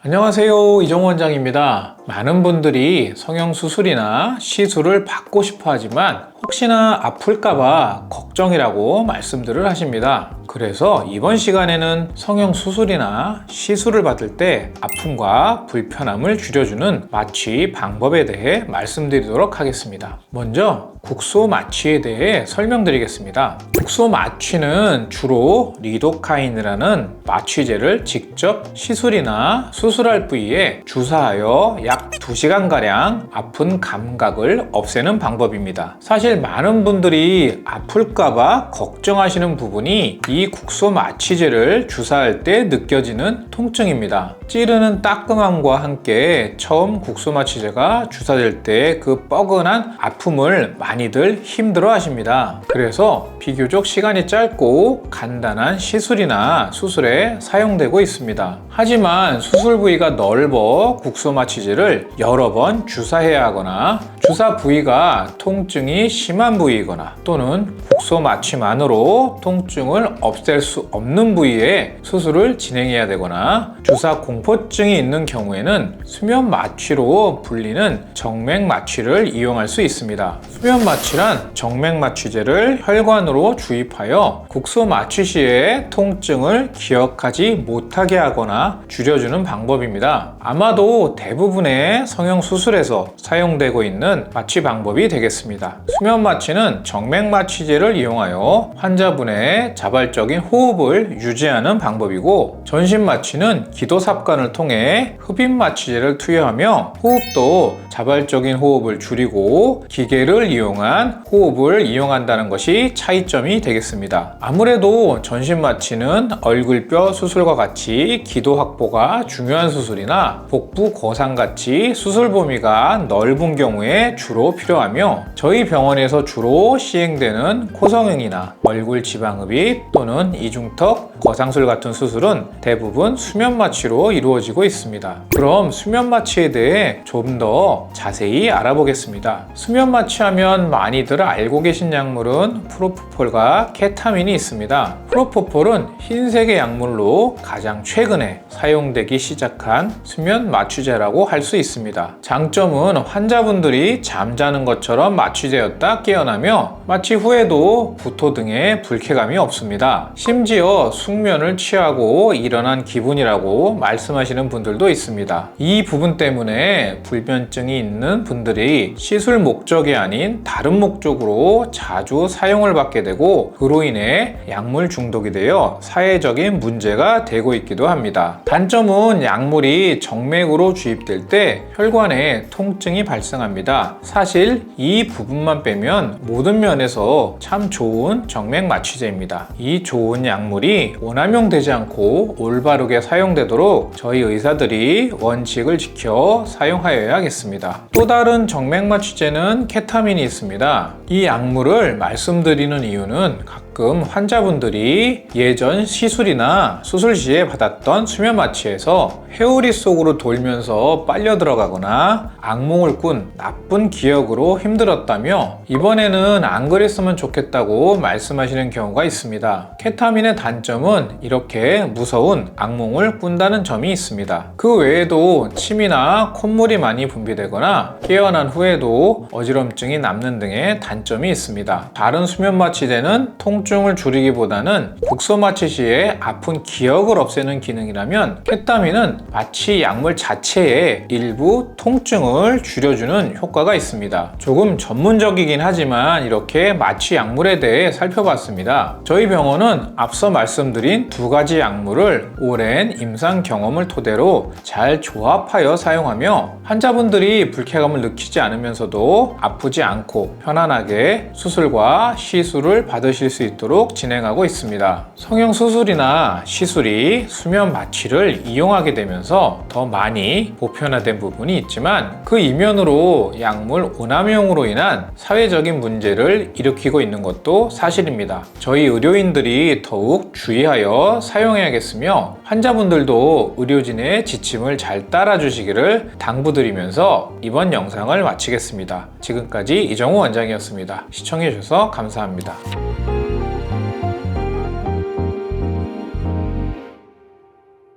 안녕하세요. 이정호 원장입니다. 많은 분들이 성형수술이나 시술을 받고 싶어 하지만 혹시나 아플까봐 걱정이라고 말씀들을 하십니다. 그래서 이번 시간에는 성형수술이나 시술을 받을 때 아픔과 불편함을 줄여주는 마취 방법에 대해 말씀드리도록 하겠습니다. 먼저 국소 마취에 대해 설명드리겠습니다. 국소 마취는 주로 리도카인이라는 마취제를 직접 시술이나 수술할 부위에 주사하여 약 2시간가량 아픈 감각을 없애는 방법입니다. 사실 많은 분들이 아플까봐 걱정하시는 부분이 이 국소 마취제를 주사할 때 느껴지는 통증입니다. 찌르는 따끔함과 함께 처음 국소 마취제가 주사될 때 그 뻐근한 아픔을 많이들 힘들어 하십니다. 그래서 비교적 시간이 짧고 간단한 시술이나 수술에 사용되고 있습니다. 하지만 수술 부위가 넓어 국소 마취제를 여러 번 주사해야 하거나 주사 부위가 통증이 심한 부위이거나 또는 국소 마취만으로 통증을 없앨 수 없는 부위에 수술을 진행해야 되거나 주사 공포증이 있는 경우에는 수면 마취로 불리는 정맥 마취를 이용할 수 있습니다. 수면 마취란 정맥 마취제를 혈관으로 주입하여 국소 마취 시에 통증을 기억하지 못하게 하거나 줄여주는 방법입니다. 아마도 대부분의 성형 수술에서 사용되고 있는 마취 방법이 되겠습니다. 수면 마취는 정맥 마취제를 이용하여 환자분의 자발적인 호흡을 유지하는 방법이고 전신 마취는 기도 삽관을 통해 흡입 마취제를 투여하며 호흡도 자발적인 호흡을 줄이고 기계를 이용한 호흡을 이용한다는 것이 차이점이 되겠습니다. 아무래도 전신 마취는 얼굴뼈 수술과 같이 기도 확보가 중요한 수술이나 복부 거상 같이 수술 범위가 넓은 경우에 주로 필요하며 저희 병원에서 주로 시행되는 코성형이나 얼굴 지방흡입 또는 이중턱 거상술 같은 수술은 대부분 수면 마취로 이루어지고 있습니다. 그럼 수면 마취에 대해 좀 더 자세히 알아보겠습니다. 수면 마취하면 많이들 알고 계신 약물은 프로포폴과 케타민이 있습니다. 프로포폴은 흰색의 약물로 가장 최근에 사용되기 시작한 수면 마취제라고 할 수 있습니다. 장점은 환자분들이 잠자는 것처럼 마취제였다 깨어나며 마취 후에도 구토 등의 불쾌감이 없습니다. 심지어 숙면을 취하고 일어난 기분이라고 말씀하시는 분들도 있습니다. 이 부분 때문에 불면증이 있는 분들이 시술 목적이 아닌 다른 목적으로 자주 사용을 받게 되고 그로 인해 약물 중독이 되어 사회적인 문제가 되고 있기도 합니다. 단점은 약물이 정맥으로 주입될 때 혈관에 통증이 발생합니다. 사실 이 부분만 빼면 모든 면에서 참 좋은 정맥 마취제입니다. 이 좋은 약물이 오남용되지 않고 올바르게 사용되도록 저희 의사들이 원칙을 지켜 사용하여야겠습니다. 또 다른 정맥 마취제는 케타민이 있습니다. 이 약물을 말씀드리는 이유는 가끔 환자분들이 예전 시술이나 수술 시에 받았던 수면 마취에서 회오리 속으로 돌면서 빨려 들어가거나 악몽을 꾼 나쁜 기억으로 힘들었다며 이번에는 안 그랬으면 좋겠다고 말씀하시는 경우가 있습니다. 케타민의 단점은 이렇게 무서운 악몽을 꾼다는 점이 있습니다. 그 외에도 침이나 콧물이 많이 분비되거나 깨어난 후에도 어지럼증이 남는 등의 단점이 있습니다. 다른 수면 마취제는 통증 을 줄이기보다는 국소 마취 시에 아픈 기억을 없애는 기능이라면 케타민은 마취 약물 자체에 일부 통증을 줄여주는 효과가 있습니다. 조금 전문적이긴 하지만 이렇게 마취 약물에 대해 살펴봤습니다. 저희 병원은 앞서 말씀드린 두 가지 약물을 오랜 임상 경험을 토대로 잘 조합하여 사용하며 환자분들이 불쾌감을 느끼지 않으면서도 아프지 않고 편안하게 수술과 시술을 받으실 수 있도록 진행하고 있습니다. 성형 수술이나 시술이 수면 마취를 이용하게 되면서 더 많이 보편화된 부분이 있지만 그 이면으로 약물 오남용으로 인한 사회적인 문제를 일으키고 있는 것도 사실입니다. 저희 의료인들이 더욱 주의하여 사용해야겠으며 환자분들도 의료진의 지침을 잘 따라주시기를 당부드리면서 이번 영상을 마치겠습니다. 지금까지 이정우 원장이었습니다. 시청해주셔서 감사합니다.